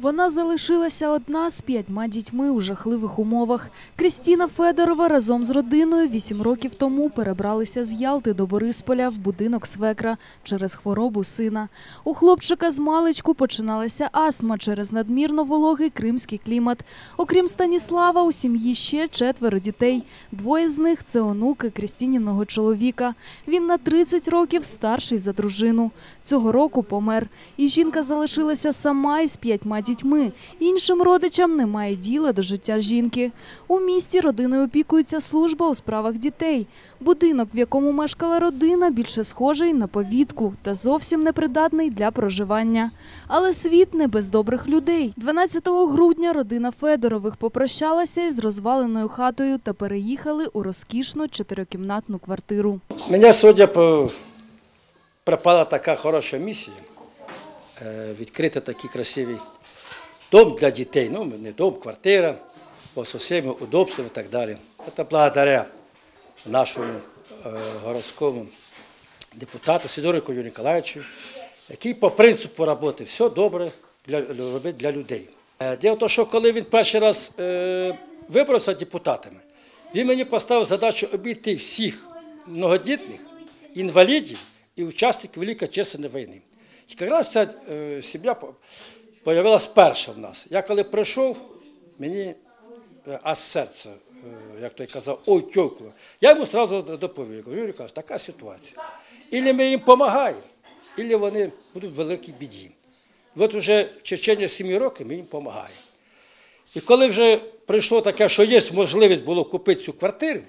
Вона залишилася одна з п'ятьма дітьми у жахливих умовах. Крістіна Федорова разом з родиною вісім років тому перебралися з Ялти до Борисполя в будинок свекра через хворобу сина. У хлопчика з маличку починалася астма через надмірно вологий кримський клімат. Окрім Станіслава, у сім'ї ще четверо дітей. Двоє з них це онуки Крістініного чоловіка. Він на 30 років старший за дружину. Цього року помер. І жінка залишилася сама із п'ятьма дітьми. Іншим родичам немає діла до життя жінки. У місті родиною опікується служба у справах дітей. Будинок, в якому мешкала родина, більше схожий на повітку та зовсім непридатний для проживання. Але світ не без добрих людей. 12 грудня родина Федорових попрощалася із розваленою хатою та переїхали у розкішну чотирикімнатну квартиру. Мене сьогодні пропала така хороша місія. е, Відкрити такий красивий дом для дітей. Ну, не дом, квартира, з усіма удобствами і так далі. Це благодаря нашому е, городському депутату Сидорику Ніколаєвичу, який по принципу роботи все добре для, робить для людей. Е, Діло в тому, що коли він перший раз е, вибрався депутатами, він мені поставив задачу обійти всіх многодітних, інвалідів і учасників Великої Отечественної війни. І якраз ця сім'я з'явилася перша в нас. Я коли прийшов, мені е, аж серце, е, як той казав, ой, тьокло. Я йому одразу доповів. Юрій каже, така ситуація. Ілі ми їм допомагаємо, ілі вони будуть в великій біді. От вже в течение сімі років ми їм допомагаємо. І коли вже прийшло таке, що є можливість було купити цю квартиру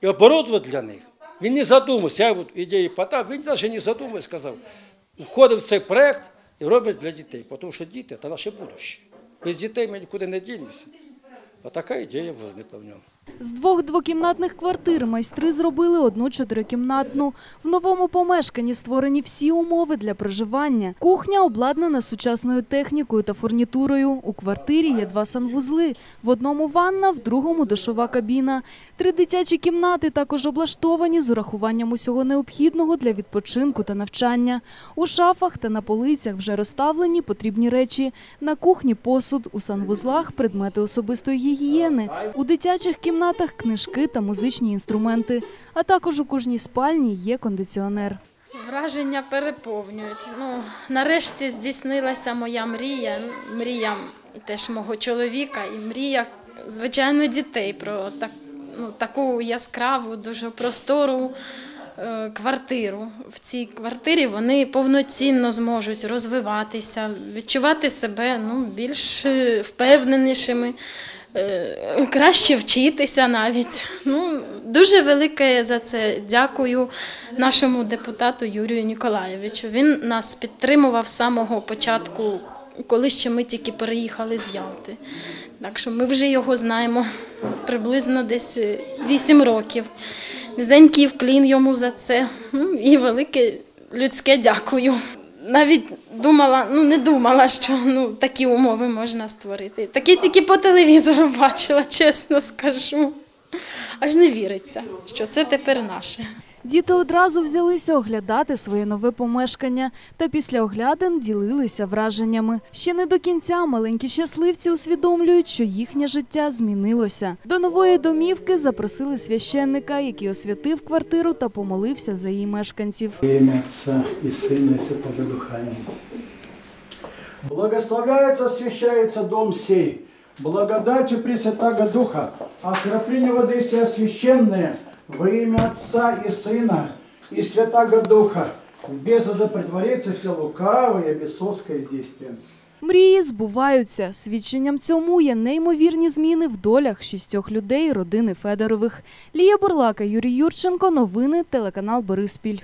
і оборудувати для них, він не задумався, я ідеї подав, він навіть не задумався, сказав, входив в цей проєкт і робить для дітей, тому що діти це наше будущее. Без дітей ми нікуди не дінемося. Отака ідея возникла в ньому. З двох двокімнатних квартир майстри зробили одну чотирикімнатну. В новому помешканні створені всі умови для проживання. Кухня обладнана сучасною технікою та фурнітурою. У квартирі є два санвузли. В одному ванна, в другому душова кабіна. Три дитячі кімнати також облаштовані з урахуванням усього необхідного для відпочинку та навчання. У шафах та на полицях вже розставлені потрібні речі. На кухні посуд, у санвузлах предмети особистої гігієни. У дитячих кімнатах книжки та музичні інструменти. А також у кожній спальні є кондиціонер. Враження переповнюють. Ну, нарешті здійснилася моя мрія, мрія теж мого чоловіка і мрія, звичайно, дітей про так, ну, таку яскраву, дуже простору е, квартиру. В цій квартирі вони повноцінно зможуть розвиватися, відчувати себе ну, більш е, впевненішими. Е, Краще вчитися навіть. Ну, дуже велике за це дякую нашому депутату Юрію Ніколаєвичу. Він нас підтримував з самого початку, коли ще ми тільки переїхали з Ялти. Так що ми вже його знаємо приблизно десь 8 років. Низенький вклін йому за це. Ну, і велике людське дякую. Навіть думала, ну не думала, що ну, такі умови можна створити. Такі тільки по телевізору бачила, чесно скажу. Аж не віриться, що це тепер наше. Діти одразу взялися оглядати своє нове помешкання та після оглядин ділилися враженнями. Ще не до кінця маленькі щасливці усвідомлюють, що їхнє життя змінилося. До нової домівки запросили священника, який освятив квартиру та помолився за її мешканців. Во имя Отца и Сына и Святого Духа. Аминь. Благословляется, освящается дом сей, благодатью Пресвятаго Духа, окропление воды все священные во имя Отца и Сына и Святаго Духа, в притворяється все лукавое бесовское действие. Мрії збуваються. Свідченням цьому є неймовірні зміни в долях шістьох людей родини Федорових. Лія Бурлака, Юрій Юрченко. Новини телеканал Бориспіль.